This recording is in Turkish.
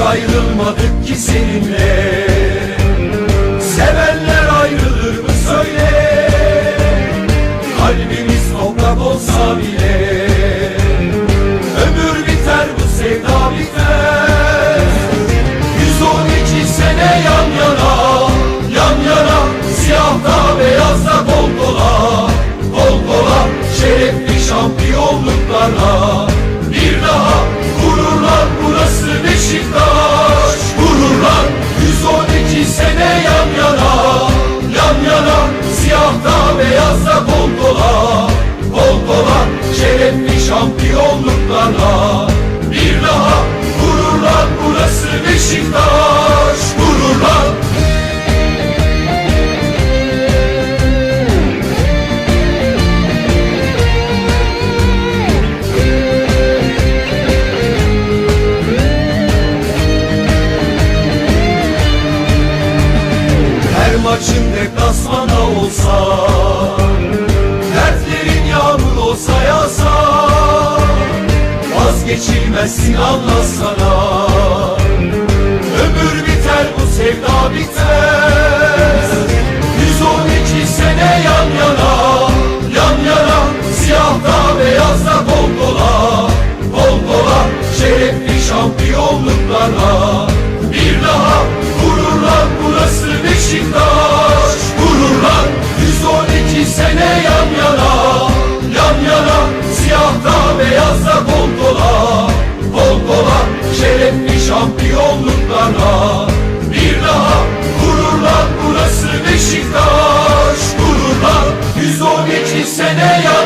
ayrılmadık ki seninle. 112 sene yan yana Yan yana Siyahta beyazda kol kola Kol Vazgeçilmezsin anlasana Ömür biter bu sevda bitmez 112 sene yan yana Yan yana Siyahta beyazda kol kola Kol kola Şerefli şampiyonluklarla sene ya